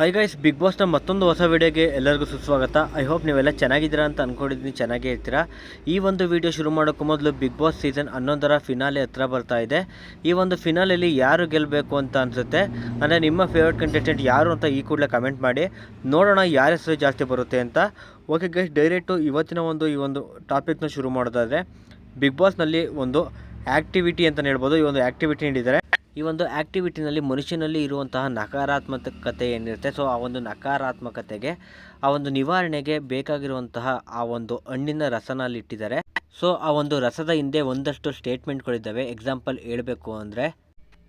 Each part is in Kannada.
ಹಾಯ್ ಗೈಸ್ ಬಿಗ್ ಬಾಸ್ನ ಮತ್ತೊಂದು ಹೊಸ ವಿಡಿಯೋಗೆ ಎಲ್ಲರಿಗೂ ಸುಸ್ವಾಗತ. ಐ ಹೋಪ್ ನೀವೆಲ್ಲ ಚೆನ್ನಾಗಿದ್ದೀರಾ ಅಂತ ಅಂದ್ಕೊಂಡಿದ್ದೀನಿ ಚೆನ್ನಾಗೇ ಇರ್ತೀರಾ? ಈ ಒಂದು ವಿಡಿಯೋ ಶುರು ಮಾಡೋಕ್ಕೂ ಮೊದಲು ಬಿಗ್ ಬಾಸ್ ಸೀಸನ್ ಹನ್ನೊಂದರ ಫಿನಾಲೆ ಹತ್ರ ಬರ್ತಾ ಇದೆ. ಈ ಒಂದು ಫಿನಾಲೆಯಲ್ಲಿ ಯಾರು ಗೆಲ್ಲಬೇಕು ಅಂತ ಅನಿಸುತ್ತೆ? ಅಂದರೆ ನಿಮ್ಮ ಫೇವ್ರೆಟ್ ಕಂಟೆಸ್ಟೆಂಟ್ ಯಾರು ಅಂತ ಈ ಕೂಡಲೇ ಕಮೆಂಟ್ ಮಾಡಿ. ನೋಡೋಣ ಯಾರ ಹೆಸರು ಜಾಸ್ತಿ ಬರುತ್ತೆ ಅಂತ. ಓಕೆ ಗೈಸ್ ಡೈರೆಕ್ಟು ಇವತ್ತಿನ ಒಂದು, ಈ ಒಂದು ಟಾಪಿಕ್ನ ಶುರು ಮಾಡೋದಾದರೆ ಬಿಗ್ ಬಾಸ್ನಲ್ಲಿ ಒಂದು ಆ್ಯಕ್ಟಿವಿಟಿ ಅಂತಲೇ ಹೇಳ್ಬೋದು. ಈ ಒಂದು ಆ್ಯಕ್ಟಿವಿಟಿ ನೀಡಿದ್ದಾರೆ. ಈ ಒಂದು ಆ್ಯಕ್ಟಿವಿಟಿನಲ್ಲಿ ಮನುಷ್ಯನಲ್ಲಿ ಇರುವಂತಹ ನಕಾರಾತ್ಮಕತೆ ಏನಿರುತ್ತೆ? ಸೊ ಆ ಒಂದು ನಕಾರಾತ್ಮಕತೆಗೆ, ಆ ಒಂದು ನಿವಾರಣೆಗೆ ಬೇಕಾಗಿರುವಂತಹ ಆ ಒಂದು ಹಣ್ಣಿನ ರಸನ ಅಲ್ಲಿ ಇಟ್ಟಿದ್ದಾರೆ. ಸೊ ಆ ಒಂದು ರಸದ ಹಿಂದೆ ಒಂದಷ್ಟು ಸ್ಟೇಟ್ಮೆಂಟ್ಗಳಿದ್ದಾವೆ ಎಕ್ಸಾಂಪಲ್ ಹೇಳಬೇಕು ಅಂದರೆ,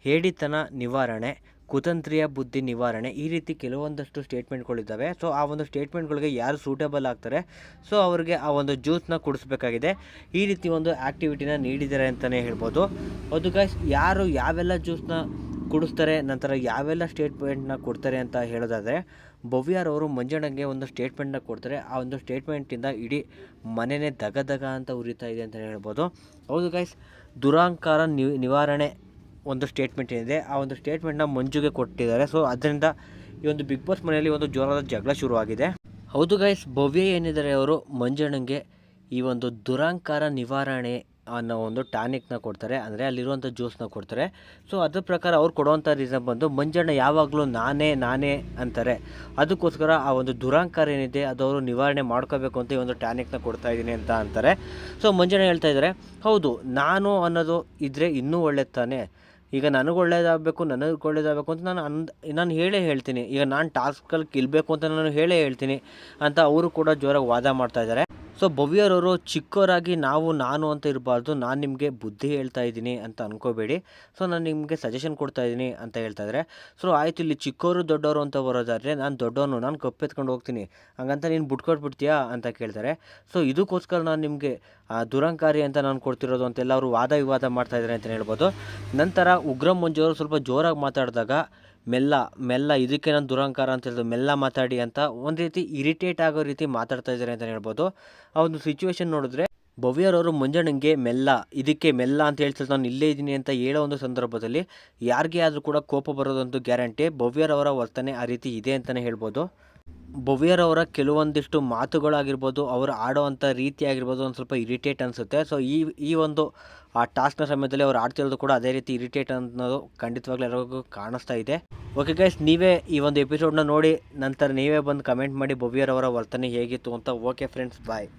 ಹೇಡಿತನ ನಿವಾರಣೆ. ಕುತಂತ್ರಿಯ ಬುದ್ಧಿ ನಿವಾರಣೆ. ಈ ರೀತಿ ಕೆಲವೊಂದಷ್ಟು ಸ್ಟೇಟ್ಮೆಂಟ್ಗಳಿದ್ದಾವೆ ಸೊ ಆ ಒಂದು ಸ್ಟೇಟ್ಮೆಂಟ್ಗಳಿಗೆ ಯಾರು ಸೂಟೇಬಲ್ ಆಗ್ತಾರೆ? ಸೊ ಅವರಿಗೆ ಆ ಒಂದು ಜ್ಯೂಸ್ನ ಕುಡಿಸ್ಬೇಕಾಗಿದೆ. ಈ ರೀತಿ ಒಂದು ಆ್ಯಕ್ಟಿವಿಟಿನ ನೀಡಿದ್ದಾರೆ ಅಂತಲೇ ಹೇಳ್ಬೋದು. ಅದು ಗೈಸ್ ಯಾರು ಯಾವೆಲ್ಲ ಜ್ಯೂಸ್ನ ಕುಡಿಸ್ತಾರೆ, ನಂತರ ಯಾವೆಲ್ಲ ಸ್ಟೇಟ್ಮೆಂಟ್ನ ಕೊಡ್ತಾರೆ ಅಂತ ಹೇಳೋದಾದರೆ ಭವ್ಯಾರವರು ಮಂಜಣ್ಣಗೆ ಒಂದು ಸ್ಟೇಟ್ಮೆಂಟ್ನ ಕೊಡ್ತಾರೆ. ಆ ಒಂದು ಸ್ಟೇಟ್ಮೆಂಟಿಂದ ಇಡೀ ಮನೆಯೇ ದಗ ದಗ ಅಂತ ಉರಿತಾ ಇದೆ ಅಂತಲೇ ಹೇಳ್ಬೋದು. ಹೌದು ಗೈಸ್ ದುರಾಂಕಾರ ನಿವಾರಣೆ ಒಂದು ಸ್ಟೇಟ್ಮೆಂಟ್ ಏನಿದೆ, ಆ ಒಂದು ಸ್ಟೇಟ್ಮೆಂಟ್ನ ಮಂಜುಗೆ ಕೊಟ್ಟಿದ್ದಾರೆ. ಸೊ ಅದರಿಂದ ಈ ಒಂದು ಬಿಗ್ ಬಾಸ್ ಮನೆಯಲ್ಲಿ ಒಂದು ಜೋರಾದ ಜಗಳ ಶುರುವಾಗಿದೆ. ಹೌದು ಗೈಸ್ ಭವ್ಯ ಏನಿದ್ದಾರೆ ಅವರು, ಮಂಜಣ್ಣಂಗೆ ಈ ಒಂದು ದುರಾಂಕಾರ ನಿವಾರಣೆ ಅನ್ನೋ ಒಂದು ಟಾನಿಕ್ನ ಕೊಡ್ತಾರೆ. ಅಂದರೆ ಅಲ್ಲಿರುವಂಥ ಜ್ಯೂಸ್ನ ಕೊಡ್ತಾರೆ. ಸೊ ಅದ್ರ ಪ್ರಕಾರ ಅವ್ರು ಕೊಡುವಂಥ ರೀಸನ್ ಬಂದು, ಮಂಜಣ್ಣ, ಯಾವಾಗಲೂ ನಾನೇ ನಾನೇ ಅಂತಾರೆ. ಅದಕ್ಕೋಸ್ಕರ ಆ ಒಂದು ದುರಾಂಕಾರ ಏನಿದೆ, ಅದು ಅವರು ನಿವಾರಣೆ ಮಾಡ್ಕೋಬೇಕು ಅಂತ ಈ ಒಂದು ಟಾನಿಕ್ನ ಕೊಡ್ತಾ ಇದ್ದೀನಿ ಅಂತ ಅಂತಾರೆ. ಸೊ ಮಂಜಣ್ಣ ಹೇಳ್ತಾ ಇದ್ದಾರೆ ಹೌದು, ನಾನು ಅನ್ನೋದು ಇದ್ದರೆ ಇನ್ನೂ ಒಳ್ಳೇದು ತಾನೇ. ಈಗ ನನಗೆ ಒಳ್ಳೇದಾಗಬೇಕು ನನಗೆ ಒಳ್ಳೇದಾಗಬೇಕು ಅಂತ ನಾನು ಅನ್ ನಾನು ಹೇಳೇ ಹೇಳ್ತೀನಿ. ಈಗ ನಾನು ಟಾಸ್ಕಲ್ಲಿ ಗೆಲ್ಲಬೇಕು ಅಂತ ನಾನು ಹೇಳೇ ಹೇಳ್ತೀನಿ ಅಂತ ಅವರು ಕೂಡ ಜೋರಾಗಿ ವಾದ ಮಾಡ್ತಾ ಇದ್ದಾರೆ ಸೊ ಭವ್ಯರವರು ಚಿಕ್ಕವರಾಗಿ ನಾವು, ನಾನು ಅಂತ ಇರಬಾರ್ದು. ನಾನು ನಿಮಗೆ ಬುದ್ಧಿ ಹೇಳ್ತಾ ಇದ್ದೀನಿ ಅಂತ ಅನ್ಕೋಬೇಡಿ. ಸೊ ನಾನು ನಿಮಗೆ ಸಜೆಷನ್ ಕೊಡ್ತಾ ಇದ್ದೀನಿ ಅಂತ ಹೇಳ್ತಾ ಇದ್ದಾರೆ ಸೊ ಆಯಿತು, ಇಲ್ಲಿ ಚಿಕ್ಕವರು, ದೊಡ್ಡವರು ಅಂತ ಬರೋದಾದರೆ ನಾನು ದೊಡ್ಡವನು, ನಾನು ಕಪ್ಪೆತ್ಕೊಂಡು ಹೋಗ್ತೀನಿ. ಹಂಗಂತ ನೀನು ಬಿಟ್ಕೊಟ್ಬಿಡ್ತೀಯಾ ಅಂತ ಕೇಳ್ತಾರೆ. ಸೊ ಇದಕ್ಕೋಸ್ಕರ ನಾನು ನಿಮಗೆ ದುರಂಕಾರಿ ಅಂತ ನಾನು ಕೊಡ್ತಿರೋದು ಅಂತೆಲ್ಲ ಅವರು ವಾದ ವಿವಾದ ಮಾಡ್ತಾ ಇದ್ದಾರೆ ಅಂತ ಹೇಳ್ಬೋದು. ನಂತರ ಉಗ್ರಂ ಮಂಜು ಅವರು ಸ್ವಲ್ಪ ಜೋರಾಗಿ ಮಾತಾಡಿದಾಗ ಮೆಲ್ಲ ಮೆಲ್ಲ, ಇದಕ್ಕೆ ನಾನು ದುರಂಕಾರ ಅಂತ ಹೇಳಿದ್ರು ಮೆಲ್ಲ ಮಾತಾಡಿ ಅಂತ ಒಂದು ರೀತಿ ಇರಿಟೇಟ್ ಆಗೋ ರೀತಿ ಮಾತಾಡ್ತಾ ಇದ್ದಾರೆ ಅಂತ ಹೇಳ್ಬೋದು. ಆ ಒಂದು ಸಿಚುವೇಶನ್ ನೋಡಿದ್ರೆ ಭವ್ಯರವರು ಮುಂಜಾನೆಗೆ ಮೆಲ್ಲ, ಇದಕ್ಕೆ ಮೆಲ್ಲ ಅಂತ ಹೇಳ್ತಾರೆ ನಾನು ಇಲ್ಲೇ ಇದ್ದೀನಿ ಅಂತ ಹೇಳೋ ಒಂದು ಸಂದರ್ಭದಲ್ಲಿ ಯಾರಿಗೆ ಆದರೂ ಕೂಡ ಕೋಪ ಬರೋದೊಂದು ಗ್ಯಾರಂಟಿ ಭವ್ಯರವರ ವರ್ತನೆ ಆ ರೀತಿ ಇದೆ ಅಂತಲೇ ಹೇಳ್ಬೋದು. ಭವ್ಯರವರ ಕೆಲವೊಂದಿಷ್ಟು ಮಾತುಗಳಾಗಿರ್ಬೋದು, ಅವರು ಆಡೋವಂಥ ರೀತಿ ಆಗಿರ್ಬೋದು ಒಂದು ಸ್ವಲ್ಪ ಇರಿಟೇಟ್ ಅನಿಸುತ್ತೆ. ಸೊ ಈ ಈ ಒಂದು, ಆ ಟಾಸ್ಕ್ನ ಸಮಯದಲ್ಲಿ ಅವ್ರು ಆಡ್ತಿರೋದು ಕೂಡ ಅದೇ ರೀತಿ ಇರಿಟೇಟ್ ಅನ್ನೋದು ಖಂಡಿತವಾಗ್ಲೂ ಎಲ್ಲರಿಗೂ ಕಾಣಿಸ್ತಾ ಇದೆ. ಓಕೆ ಗೈಸ್ ನೀವೇ ಈ ಒಂದು ಎಪಿಸೋಡ್ನ ನೋಡಿ, ನಂತರ ನೀವೇ ಬಂದು ಕಮೆಂಟ್ ಮಾಡಿ ಭವ್ಯರವರ ವರ್ತನೆ ಹೇಗಿತ್ತು ಅಂತ. Okay friends bye